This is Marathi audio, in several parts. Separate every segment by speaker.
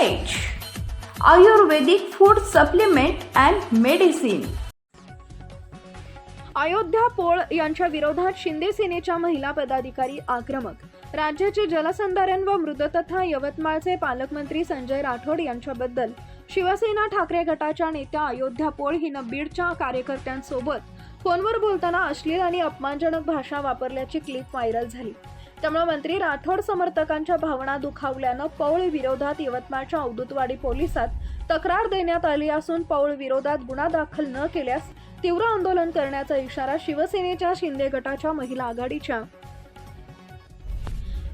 Speaker 1: Ayurvedic food supplement and medicine
Speaker 2: Ayodhya Pol यांच्या विरोधात शिंदे सेनेच्या महिला पदाधिकारी आक्रमक. राज्याचे जलसंधारण व मृदतथा यवतमाळचे पालकमंत्री संजय राठोड यांच्याबद्दल शिवसेना ठाकरे गटाच्या नेत्या अयोध्या पोळ हिनं बीडच्या कार्यकर्त्यांसोबत फोनवर बोलताना अश्लील आणि अपमानजनक भाषा वापरल्याची क्लिप व्हायरल झाली. त्यामुळे मंत्री राठोड समर्थकांच्या भावना दुखावल्यानं पौळ विरोधात यवतमाळच्या औदुतवाडी पोलिसात तक्रार देण्यात आली असून पौळ विरोधात गुन्हा दाखल न केल्यास तीव्र आंदोलन करण्याचा इशारा शिवसेनेच्या शिंदे गटाच्या महिला आघाडीच्या.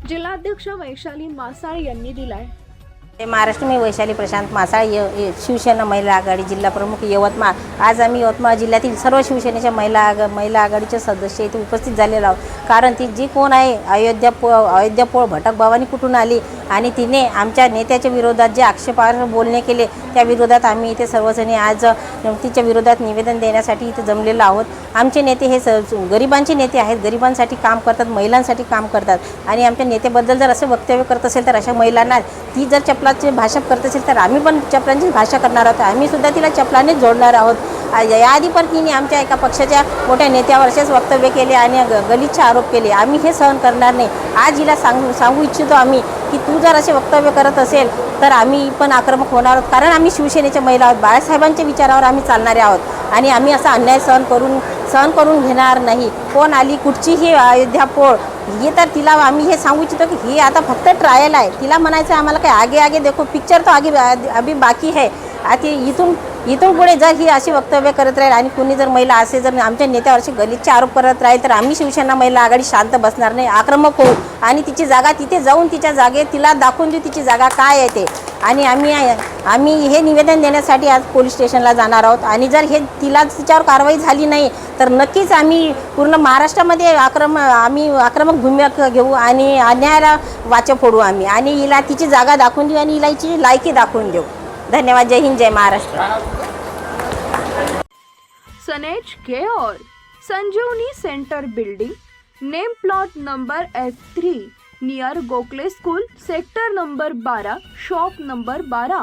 Speaker 2: जिल्हाध्यक्ष वैशाली मासाळ यांनी दिलाय.
Speaker 3: महाराष्ट्र मी वैशाली प्रशांत मासाळ य शिवसेना महिला आघाडी जिल्हा प्रमुख यवतमाळ. आज आम्ही यवतमाळ जिल्ह्यातील सर्व शिवसेनेच्या महिला आग महिला आघाडीचे सदस्य इथे उपस्थित झालेलो आहोत. कारण ती जी कोण आहे अयोध्या पो अयोध्या पोळ भटक भवानी कुठून आली? आणि तिने आमच्या नेत्याच्या विरोधात जे आक्षेपार्ह बोलणे केले त्या विरोधात आम्ही इथे सर्वजणी आज तिच्या विरोधात निवेदन देण्यासाठी इथे जमलेलो आहोत. आमचे नेते हे स गरिबांचे नेते आहेत. गरिबांसाठी काम करतात महिलांसाठी काम करतात. आणि आमच्या नेत्याबद्दल जर असं वक्तव्य करत असेल तर अशा महिलांना ती जर चपलाची भाषा करत असेल तर आम्ही पण चपलांचीच भाषा करणार आहोत. आम्ही सुद्धा तिला चपलानेच जोडणार आहोत. याआधी पण तिने आमच्या एका पक्षाच्या मोठ्या नेत्यावर असेच वक्तव्य केले आणि ग- गलिच्छ आरोप केले. आम्ही हे सहन करणार नाही. आज हिला सांगू सांगू इच्छितो आम्ही की तू जर असे वक्तव्य करत असेल तर आम्ही पण आक्रमक होणार आहोत. कारण आम्ही शिवसेनेच्या महिला आहोत. बाळासाहेबांच्या विचारावर आम्ही चालणारे आहोत. आणि आम्ही असा अन्याय सहन करून सहन करून घेणार नाही. कोण आली कुठचीही अयोध्या पोळ हे तर तिला आम्ही हे सांगू इच्छितो की हे आता फक्त ट्रायल आहे. तिला म्हणायचं आहे आम्हाला काय आगे आगे देखो पिक्चर तो आगे अभी बाकी है. आता इथून इथून पुढे जर ही अशी वक्तव्य करत राहील आणि कुणी जर महिला असे जर आमच्या नेत्यावर असे आरोप करत राहील तर आम्ही शिवसेना महिला आघाडी शांत बसणार नाही आक्रमक होऊ. आणि तिची जागा तिथे जाऊन तिच्या जागे तिला दाखवून देऊ तिची जागा काय आहे ते. आणि आम्ही आम्ही हे निवेदन देण्यासाठी आज पोलीस स्टेशनला जाणार आहोत. आणि जर हे तिला तिच्यावर कारवाई झाली नाही तर नक्कीच आम्ही पूर्ण महाराष्ट्रामध्ये आक्रम आम्ही आक्रमक भूमिका घेऊ आणि अन्यायाला वाचा फोडू आम्ही. आणि हिला तिची जागा दाखवून देऊ आणि हिला हिची लायकी दाखवून देऊ. धन्यवाद. जय हिंद जय Maharashtra.
Speaker 2: सनेज care Sanjeevani centre building name plot number F three near Gokhale school sector number बारा शॉप नंबर बारा.